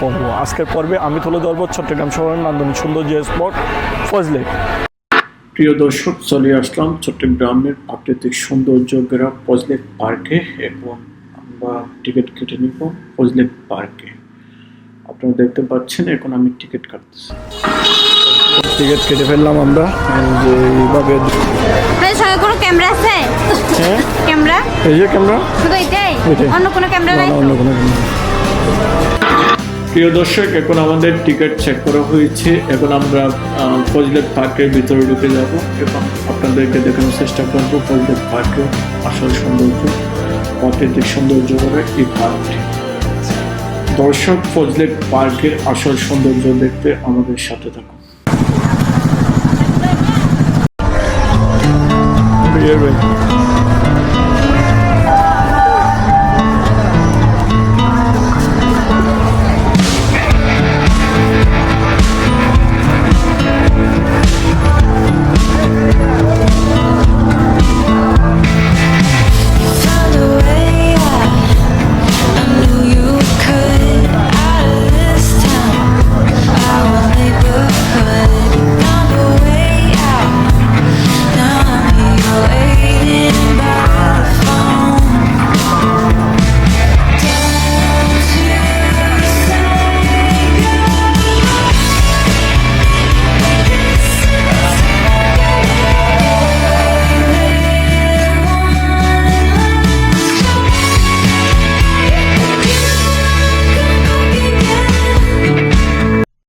পর্ব আজকের পর্বে আমি তুলে ধরবো চট্টগ্রাম শহরের নান্দনিক সৌন্দর্য স্পট ফজলে প্রিয় দর্শক চলে আসলাম চট্টগ্রামের প্রাকৃতিক সৌন্দর্য গ্রাম ফজলেক পার্কে এবং আমরা টিকিট কেটে নিব ফজলেক পার্কে আপনারা দেখতে পাচ্ছেন এখন আমি টিকিট কাটতেছি। টিকিট কেটে ফেললাম আমরা যে এইভাবে কোনো ক্যামেরা আছে? হ্যাঁ? ক্যামেরা এই যে ক্যামেরা শুধু এটাই। অন্য কোনো ক্যামেরা নাই অন্য কোনো camera। প্রিয় দর্শক, এখন আমাদের টিকিট চেক করা হয়েছে। এখন আমরা ফজলেট পার্কের ভিতরে ঢুকে যাব এবং আপনাদেরকে দেখানোর চেষ্টা করব ফজলেট পার্কের আসল সৌন্দর্য, প্রাকৃতিক সৌন্দর্য করে এই পার্কটি। দর্শক ফজলেট পার্কের আসল সৌন্দর্য দেখতে আমাদের সাথে থাকুন।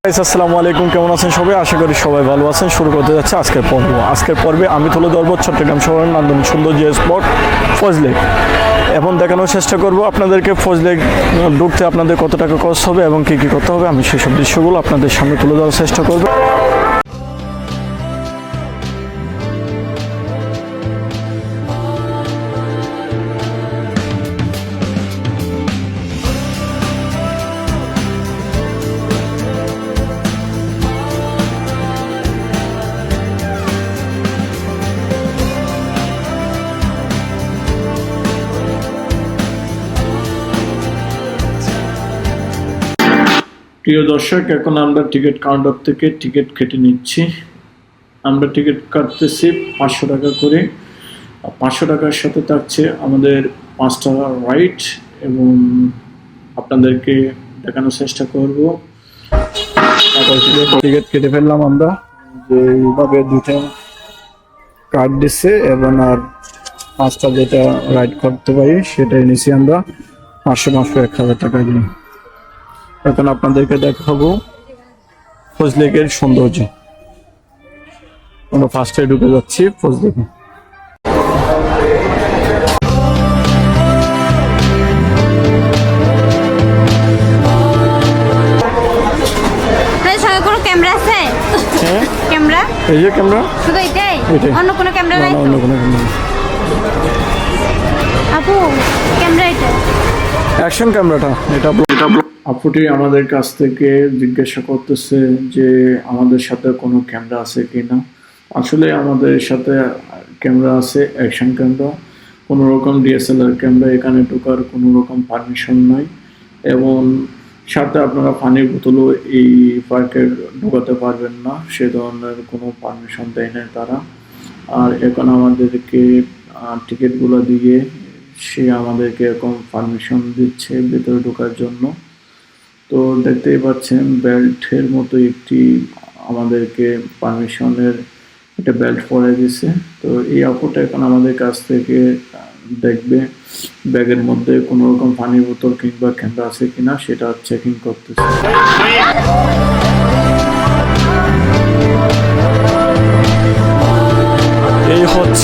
Guys, আসসালামু আলাইকুম। কেমন আছেন সবাই? আশা করি সবাই ভালো আছেন। শুরু করতে যাচ্ছে আজকের পর্ব। আজকের পর্বে আমি তুলে ধরবো চট্টগ্রাম শহরের নান্দনিক সৌন্দর্য স্পট ফজলেক এখন দেখানোর চেষ্টা করব আপনাদেরকে ফজলেক ঢুকতে আপনাদের কত টাকা খরচ হবে এবং কী কী করতে হবে। আমি সেসব দৃশ্যগুলো আপনাদের সামনে তুলে ধরার চেষ্টা করব। প্রিয় দর্শক, এখন আমরা টিকিট কাউন্টার থেকে টিকিট কেটে নিচ্ছি। আমরা টিকিট কাটতেছি পাঁচশো টাকা করে। পাঁচশো টাকার সাথে থাকছে আমাদের পাঁচটা রাইট এবং আপনাদেরকে দেখানোর চেষ্টা করব। টিকিট কেটে ফেললাম আমরা। যে এইভাবে দুটো কার্ড দিচ্ছে এবং আর পাঁচটা যেটা রাইড করতে পারি, সেটাই নিছি আমরা। পাঁচশো পাঁচশো এক হাজার টাকা দিয়ে। এখন আপনাদেরকে দেখাবো ফজলেকের সৌন্দর্য। আমরা ফার্স্টে ঢুকে যাচ্ছি ক্যামেরা আছে? হ্যাঁ? ক্যামেরা? এই যে ক্যামেরা? শুধু এটাই? এটাই। অন্য কোনো ক্যামেরা নাই অন্য কোনো ক্যামেরা আপু ক্যামেরা এটা। অ্যাকশন ক্যামেরাটা এটা আপুটি আমাদের কাছ থেকে জিজ্ঞাসা করতেছে যে আমাদের সাথে কোনো ক্যামেরা আছে কি না আসলে আমাদের সাথে ক্যামেরা আছে অ্যাকশন ক্যামেরা কোনো রকম ডিএসএলআর ক্যামেরা এখানে ঢোকার কোনো রকম পারমিশন নাই। এবং সাথে আপনারা পানির বোতলও এই পার্কে ঢোকাতে পারবেন না সে ধরনের কোনো পারমিশন দেয় না তারা। আর এখন আমাদেরকে টিকিটগুলো দিয়ে সে আমাদেরকে এরকম পারমিশন দিচ্ছে ভেতরে ঢোকার জন্য। তো দেখতেই পাচ্ছেন বেল্টের মতো একটি আমাদেরকে পারমিশনের একটা বেল্ট পরে দিছে। তো এই অফারটা এখন আমাদের কাছ থেকে দেখবে ব্যাগের মধ্যে কোনো রকম পানির বোতল কিংবা ক্যামেরা আছে কিনা সেটা চেকিং করতেছে।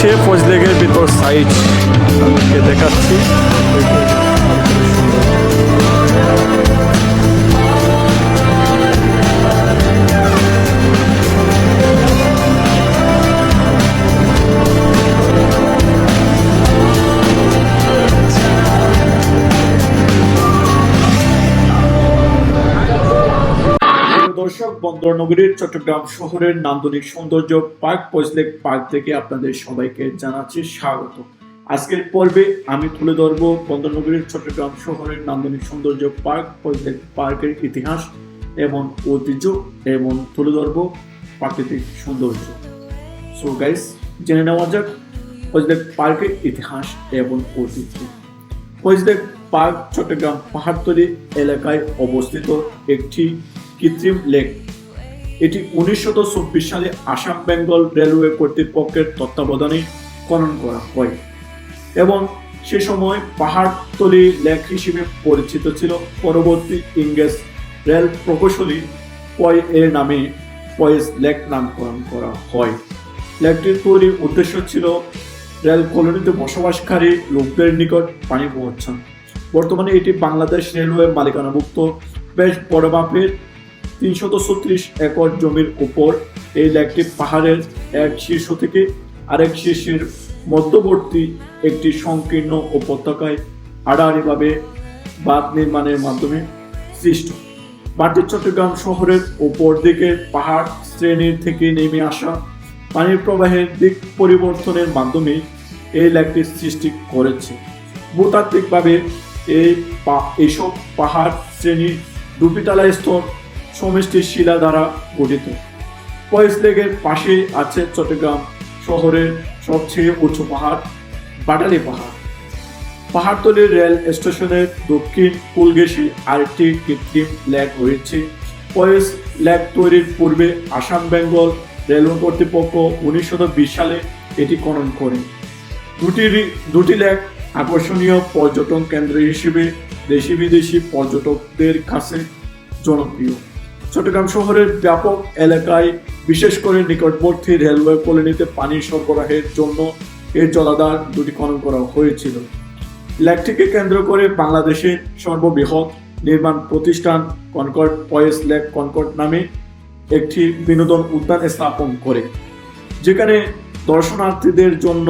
হচ্ছে ফজলেগের ভিতর সাইড আপনাদেরকে দেখাচ্ছি। বন্দর নগরীর চট্টগ্রাম শহরের নান্দনিক সৌন্দর্য পার্ক পজলেক পার্ক থেকে আপনাদের সবাইকে জানাচ্ছি স্বাগত। আজকের পর্বে আমি তুলে ধরব বন্দরনগরীর চট্টগ্রাম শহরের নান্দনিক সৌন্দর্য পার্ক পরিত্যক্ত পার্কের ইতিহাস এবং ঐতিহ্য এবং তুলে ধরব প্রাকৃতিক সৌন্দর্য। সো গাইস জেনে নেওয়া যাক পরিত্যক্ত পার্কের ইতিহাস এবং ঐতিহ্য। পরিত্যক্ত পার্ক চট্টগ্রাম পাহাড়তলি এলাকায় অবস্থিত একটি কৃত্রিম লেক। এটি উনিশশো চব্বিশ সালে আসাম বেঙ্গল রেলওয়ে কর্তৃপক্ষের তত্ত্বাবধানে খনন করা হয় এবং সে সময় পাহাড়তলি লেক হিসেবে পরিচিত ছিল। পরবর্তী ইংরেজ রেল প্রকৌশলী পয় এর নামে পয়েস লেক নামকরণ করা হয়। লেকটির তৈরির উদ্দেশ্য ছিল রেল কলোনিতে বসবাসকারী লোকদের নিকট পানি পৌঁছান। বর্তমানে এটি বাংলাদেশ রেলওয়ে মালিকানাভুক্ত বেশ বড় মাপের তিনশত ছত্রিশ একর জমির উপর এই লেকটি পাহাড়ের এক শীর্ষ থেকে আরেক শীর্ষের মধ্যবর্তী একটি সংকীর্ণ উপত্যকায় আড়াআড়িভাবে বাঁধ নির্মাণের মাধ্যমে সৃষ্ট। বাটি চট্টগ্রাম শহরের উপর দিকে পাহাড় শ্রেণির থেকে নেমে আসা পানির প্রবাহের দিক পরিবর্তনের মাধ্যমে এই লেকটি সৃষ্টি করেছে। ভূতাত্ত্বিকভাবে এই পা- এইসব পাহাড় শ্রেণির দুপিতলা স্তর সমষ্টি শিলা দ্বারা গঠিত। পয়েস লেকের পাশেই আছে চট্টগ্রাম শহরের সবচেয়ে উঁচু পাহাড়, বাটালি পাহাড়। পাহাড়তলির রেল স্টেশনের দক্ষিণ কুলগেশে আরেকটি কৃত্রিম লেক রয়েছে। পয়েস লেক তৈরির পূর্বে আসাম, বেঙ্গল রেলওয়ে কর্তৃপক্ষ উনিশশো বিশ সালে এটি খনন করে। দুটি দুটি লেক আকর্ষণীয় পর্যটন কেন্দ্র হিসেবে দেশি বিদেশি পর্যটকদের কাছে জনপ্রিয়। চট্টগ্রাম শহরের ব্যাপক এলাকায়, বিশেষ করে নিকটবর্তী রেলওয়ে কলোনিতে পানি সরবরাহের জন্য এই জলাধার দুটি খনন করা হয়েছিল। লেকটিকে কেন্দ্র করে বাংলাদেশের সর্ববৃহৎ নির্মাণ প্রতিষ্ঠান কনকর্ড পয়েস লেক কনকর্ড নামে একটি বিনোদন উদ্যান স্থাপন করে, যেখানে দর্শনার্থীদের জন্য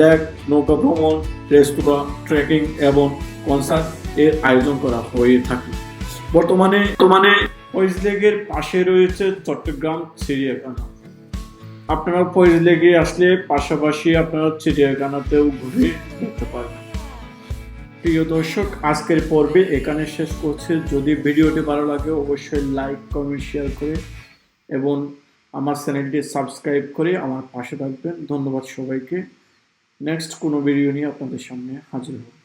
লেক নৌকা ভ্রমণ, রেস্তোরাঁ, ট্রেকিং এবং কনসার্ট এর আয়োজন করা হয়ে থাকে। বর্তমানে বর্তমানে ফয়েজ লেগের পাশে রয়েছে চট্টগ্রাম চিড়িয়াখানা। আপনারা ফয়েজ লেগে আসলে পাশাপাশি আপনারা চিড়িয়াখানাতেও ঘুরে দেখতে পারবেন। প্রিয় দর্শক, আজকের পর্বে এখানে শেষ করছে। যদি ভিডিওটি ভালো লাগে, অবশ্যই লাইক কমেন্ট শেয়ার করে এবং আমার চ্যানেলটি সাবস্ক্রাইব করে আমার পাশে থাকবেন। ধন্যবাদ সবাইকে। নেক্সট কোনো ভিডিও নিয়ে আপনাদের সামনে হাজির হব।